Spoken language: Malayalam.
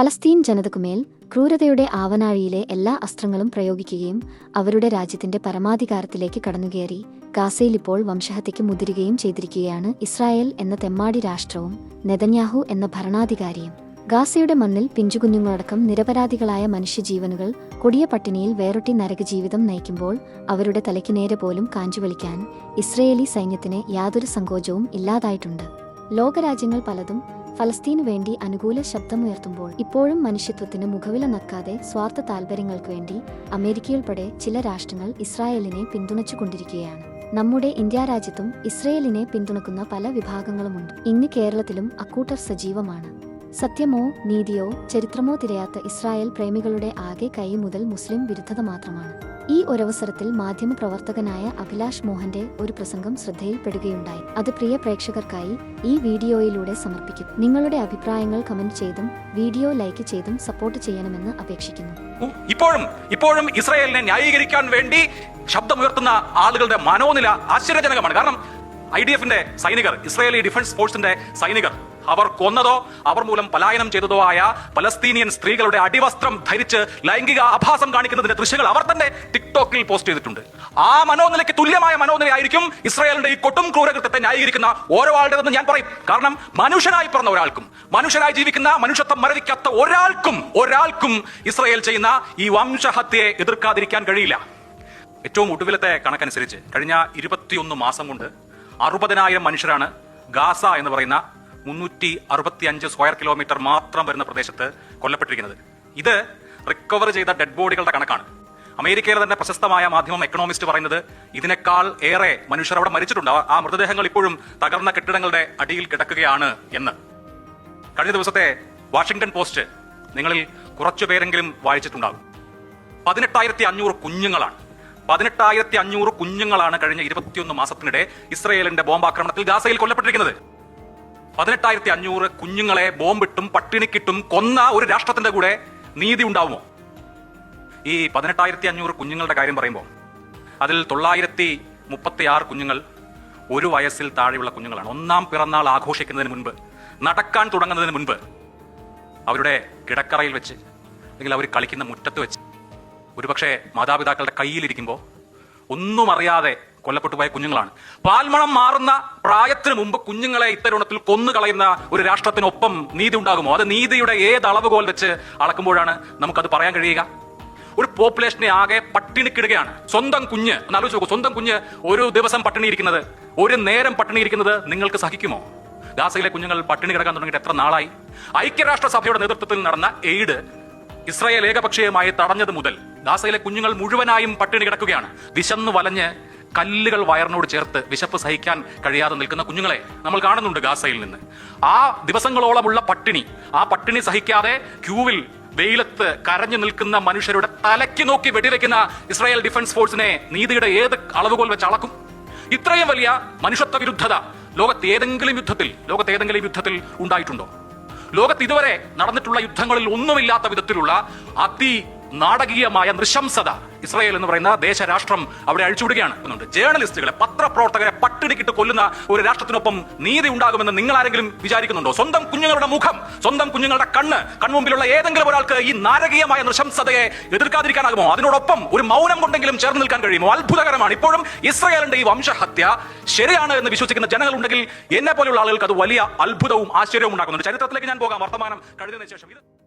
ഫലസ്തീൻ ജനതക്കുമേൽ ക്രൂരതയുടെ ആവനാഴിയിലെ എല്ലാ അസ്ത്രങ്ങളും പ്രയോഗിക്കുകയും അവരുടെ രാജ്യത്തിന്റെ പരമാധികാരത്തിലേക്ക് കടന്നുകയറി ഗാസയിൽ ഇപ്പോൾ വംശഹത്യയ്ക്ക് മുതിരുകയും ചെയ്തിരിക്കുകയാണ് ഇസ്രായേൽ എന്ന തെമ്മാടി രാഷ്ട്രവും നെതന്യാഹു എന്ന ഭരണാധികാരിയും. ഗാസയുടെ മണ്ണിൽ പിഞ്ചുകുഞ്ഞുങ്ങളടക്കം നിരപരാധികളായ മനുഷ്യജീവനുകൾ കൊടിയ പട്ടിണിയിൽ വേറൊട്ടി നരകജീവിതം നയിക്കുമ്പോൾ അവരുടെ തലയ്ക്ക് നേരെ പോലും കാഞ്ചുവലിക്കാൻ ഇസ്രയേലി സൈന്യത്തിന് യാതൊരു സങ്കോചവും ഇല്ലാതായിട്ടുണ്ട്. ലോകരാജ്യങ്ങൾ പലതും ഫലസ്തീനു വേണ്ടി അനുകൂല ശബ്ദമുയർത്തുമ്പോൾ ഇപ്പോഴും മനുഷ്യത്വത്തിന് മുഖവില നക്കാതെ സ്വാർത്ഥ താൽപര്യങ്ങൾക്ക് വേണ്ടി അമേരിക്കയുൾപ്പെടെ ചില രാഷ്ട്രങ്ങൾ ഇസ്രായേലിനെ പിന്തുണച്ചുകൊണ്ടിരിക്കുകയാണ്. നമ്മുടെ ഇന്ത്യ രാജ്യത്തും ഇസ്രയേലിനെ പിന്തുണക്കുന്ന പല വിഭാഗങ്ങളുമുണ്ട്. ഇന്ന് കേരളത്തിലും അക്കൂട്ടർ സജീവമാണ്. സത്യമോ നീതിയോ ചരിത്രമോ തിരയാത്ത ഇസ്രായേൽ പ്രേമികളുടെ ആകെ കൈ മുതൽ മുസ്ലിം വിരുദ്ധത മാത്രമാണ്. ഈ ഒരവസരത്തിൽ മാധ്യമപ്രവർത്തകനായ അഭിലാഷ് മോഹന്റെ ഒരു പ്രസംഗം ശ്രദ്ധയിൽപ്പെടുകയുണ്ടായി. അത് പ്രിയ പ്രേക്ഷകർക്കായി ഈ വീഡിയോയിലൂടെ സമർപ്പിക്കും. നിങ്ങളുടെ അഭിപ്രായങ്ങൾ കമന്റ് ചെയ്തും വീഡിയോ ലൈക്ക് ചെയ്തും സപ്പോർട്ട് ചെയ്യണമെന്ന് അപേക്ഷിക്കുന്നു. ഇപ്പോഴും ഇപ്പോഴും ഇസ്രായേലിനെ ന്യായീകരിക്കാൻ വേണ്ടി ശബ്ദമുയർത്തുന്ന ആളുകളുടെ മനോനില ആശ്ചര്യജനകമാണ്. കാരണം ഐ ഡി എഫിന്റെ സൈനികർ ഇസ്രായേലി ഡിഫൻസ് ഫോഴ്സിന്റെ സൈനികർ അവർ കൊന്നതോ അവർ മൂലം പലായനം ചെയ്തതോ ആയ പലസ്തീനിയൻ സ്ത്രീകളുടെ അടിവസ്ത്രം ധരിച്ച് ലൈംഗിക ആഭാസം കാണിക്കുന്നതിന്റെ ദൃശ്യങ്ങൾ അവർ തന്നെ ടിക്ടോക്കിൽ പോസ്റ്റ് ചെയ്തിട്ടുണ്ട്. ആ മനോനിലയ്ക്ക് തുല്യമായ മനോനിലയായിരിക്കും ഇസ്രായേലിന്റെ ഈ കൊട്ടും ക്രൂരകൃത്യത്തെ ന്യായീകരിക്കുന്ന ഓരോ ആളുടേതെന്ന് ഞാൻ പറയും. കാരണം മനുഷ്യനായി പറഞ്ഞ ഒരാൾക്കും മനുഷ്യനായി ജീവിക്കുന്ന മനുഷ്യത്വം മരവിക്കാത്ത ഒരാൾക്കും ഒരാൾക്കും ഇസ്രായേൽ ചെയ്യുന്ന ഈ വംശഹത്യയെ എതിർക്കാതിരിക്കാൻ കഴിയില്ല. ഏറ്റവും ഒടുവിലത്തെ കണക്കനുസരിച്ച് കഴിഞ്ഞ ഇരുപത്തിയൊന്ന് മാസം കൊണ്ട് അറുപതിനായിരം മനുഷ്യരാണ് ഗാസ എന്ന് പറയുന്ന മുന്നൂറ്റി അറുപത്തി അഞ്ച് സ്ക്വയർ കിലോമീറ്റർ മാത്രം വരുന്ന പ്രദേശത്ത് കൊല്ലപ്പെട്ടിരിക്കുന്നത്. ഇത് റിക്കവർ ചെയ്ത ഡെഡ് ബോഡികളുടെ കണക്കാണ്. അമേരിക്കയിലെ തന്നെ പ്രശസ്തമായ മാധ്യമം എക്കണോമിസ്റ്റ് പറയുന്നത് ഇതിനേക്കാൾ ഏറെ മനുഷ്യർ അവിടെ മരിച്ചിട്ടുണ്ട്. ആ- മൃതദേഹങ്ങൾ ഇപ്പോഴും തകർന്ന കെട്ടിടങ്ങളുടെ അടിയിൽ കിടക്കുകയാണ് എന്ന്. കഴിഞ്ഞ ദിവസത്തെ വാഷിംഗ്ടൺ പോസ്റ്റ് നിങ്ങളിൽ കുറച്ചു പേരെങ്കിലും വായിച്ചിട്ടുണ്ടാകും. പതിനെട്ടായിരത്തി അഞ്ഞൂറ് കുഞ്ഞുങ്ങളാണ്. പതിനെട്ടായിരത്തി അഞ്ഞൂറ് കുഞ്ഞുങ്ങളാണ് കഴിഞ്ഞ ഇരുപത്തിയൊന്ന് മാസത്തിനിടെ ഇസ്രയേലിന്റെ ബോംബാക്രമണത്തിൽ ഗാസയിൽ കൊല്ലപ്പെട്ടിരിക്കുന്നത്. പതിനെട്ടായിരത്തി അഞ്ഞൂറ് കുഞ്ഞുങ്ങളെ ബോംബിട്ടും പട്ടിണിക്കിട്ടും കൊന്ന ഒരു രാഷ്ട്രത്തിന്റെ കൂടെ നീതി ഉണ്ടാവുമോ? ഈ പതിനെട്ടായിരത്തി അഞ്ഞൂറ് കുഞ്ഞുങ്ങളുടെ കാര്യം പറയുമ്പോൾ അതിൽ തൊള്ളായിരത്തി മുപ്പത്തി ആറ് കുഞ്ഞുങ്ങൾ ഒരു വയസ്സിൽ താഴെയുള്ള കുഞ്ഞുങ്ങളാണ്. ഒന്നാം പിറന്നാൾ ആഘോഷിക്കുന്നതിന് മുൻപ് നടക്കാൻ തുടങ്ങുന്നതിന് മുൻപ് അവരുടെ കിടക്കറയിൽ വെച്ച് അല്ലെങ്കിൽ അവർ കളിക്കുന്ന മുറ്റത്ത് വെച്ച് ഒരുപക്ഷെ മാതാപിതാക്കളുടെ കയ്യിലിരിക്കുമ്പോൾ ഒന്നും അറിയാതെ കൊല്ലപ്പെട്ടു പോയ കുഞ്ഞുങ്ങളാണ്. പാൽമണം മാറുന്ന പ്രായത്തിന് മുമ്പ് കുഞ്ഞുങ്ങളെ ഇത്തരുണത്തിൽ കൊന്നു കളയുന്ന ഒരു രാഷ്ട്രത്തിനൊപ്പം നീതി ഉണ്ടാകുമോ? അത് നീതിയുടെ ഏത് അളവുകോൽ വെച്ച് അളക്കുമ്പോഴാണ് നമുക്കത് പറയാൻ കഴിയുക? ഒരു പോപ്പുലേഷനെ ആകെ പട്ടിണിക്കിടുകയാണ്. സ്വന്തം കുഞ്ഞ് ഒന്ന് നോക്കൂ. സ്വന്തം കുഞ്ഞ് ഒരു ദിവസം പട്ടിണിയിരിക്കുന്നത് ഒരു നേരം പട്ടിണിയിരിക്കുന്നത് നിങ്ങൾക്ക് സഹിക്കുമോ? ഗാസയിലെ കുഞ്ഞുങ്ങൾ പട്ടിണി കിടക്കാൻ തുടങ്ങിയിട്ട് എത്ര നാളായി? ഐക്യരാഷ്ട്രസഭയുടെ നേതൃത്വത്തിൽ നടന്ന എയ്ഡ് ഇസ്രായേൽ ഏകപക്ഷീയമായി തടഞ്ഞത് മുതൽ ഗാസയിലെ കുഞ്ഞുങ്ങൾ മുഴുവനായും പട്ടിണി കിടക്കുകയാണ്. വിശന്ന് വലഞ്ഞ് കല്ലുകൾ വയറിനോട് ചേർത്ത് വിശപ്പ് സഹിക്കാൻ കഴിയാതെ നിൽക്കുന്ന കുഞ്ഞുങ്ങളെ നമ്മൾ കാണുന്നുണ്ട് ഗാസയിൽ നിന്ന്. ആ ദിവസങ്ങളോളമുള്ള പട്ടിണി ആ പട്ടിണി സഹിക്കാതെ ക്യൂവിൽ വെയിലത്ത് കരഞ്ഞു നിൽക്കുന്ന മനുഷ്യരുടെ തലയ്ക്ക് നോക്കി വെടിവെക്കുന്ന ഇസ്രായേൽ ഡിഫൻസ് ഫോഴ്സിനെ നീതിയുടെ ഏത് അളവുകോൽ വെച്ച് അളക്കും? ഇത്രയും വലിയ മനുഷ്യത്വ വിരുദ്ധത ലോകത്ത് ഏതെങ്കിലും യുദ്ധത്തിൽ ലോകത്ത് ഏതെങ്കിലും യുദ്ധത്തിൽ ഉണ്ടായിട്ടുണ്ടോ? ലോകത്ത് ഇതുവരെ നടന്നിട്ടുള്ള യുദ്ധങ്ങളിൽ ഒന്നുമില്ലാത്ത വിധത്തിലുള്ള അതി നാടകീയമായ നൃശംസത ഇസ്രായേൽ എന്ന് പറയുന്ന ദേശരാഷ്ട്രം അവിടെ അഴിച്ചുവിടുകയാണ് ജേർണലിസ്റ്റുകളെ പത്രപ്രവർത്തകരെ പട്ടിണിക്കിട്ട് കൊല്ലുന്ന ഒരു രാഷ്ട്രത്തിനൊപ്പം നീതി ഉണ്ടാകുമെന്ന് നിങ്ങൾ ആരെങ്കിലും വിചാരിക്കുന്നുണ്ടോ? സ്വന്തം കുഞ്ഞുങ്ങളുടെ മുഖം സ്വന്തം കുഞ്ഞുങ്ങളുടെ കണ്ണ് കൺമുമ്പിലുള്ള ഏതെങ്കിലും ഒരാൾക്ക് ഈ നാരകീയമായ നൃശംസതയെ എതിർക്കാതിരിക്കാനാകുമോ? അതിനോടൊപ്പം ഒരു മൗനം കൊണ്ടെങ്കിലും ചേർന്ന് നിൽക്കാൻ കഴിയുമോ? അത്ഭുതകരമാണ്. ഇപ്പോഴും ഇസ്രായേലിന്റെ ഈ വംശഹത്യ ശരിയാണ് എന്ന് വിശ്വസിക്കുന്ന ജനങ്ങളുണ്ടെങ്കിൽ എന്നെ പോലെയുള്ള ആളുകൾക്ക് അത് വലിയ അത്ഭുതവും ആശ്ചര്യവും ഉണ്ടാക്കുന്നുണ്ട്. ചരിത്രത്തിലേക്ക് ഞാൻ പോകാം. വർത്തമാനം കഴിഞ്ഞതിന് ശേഷം ഇത്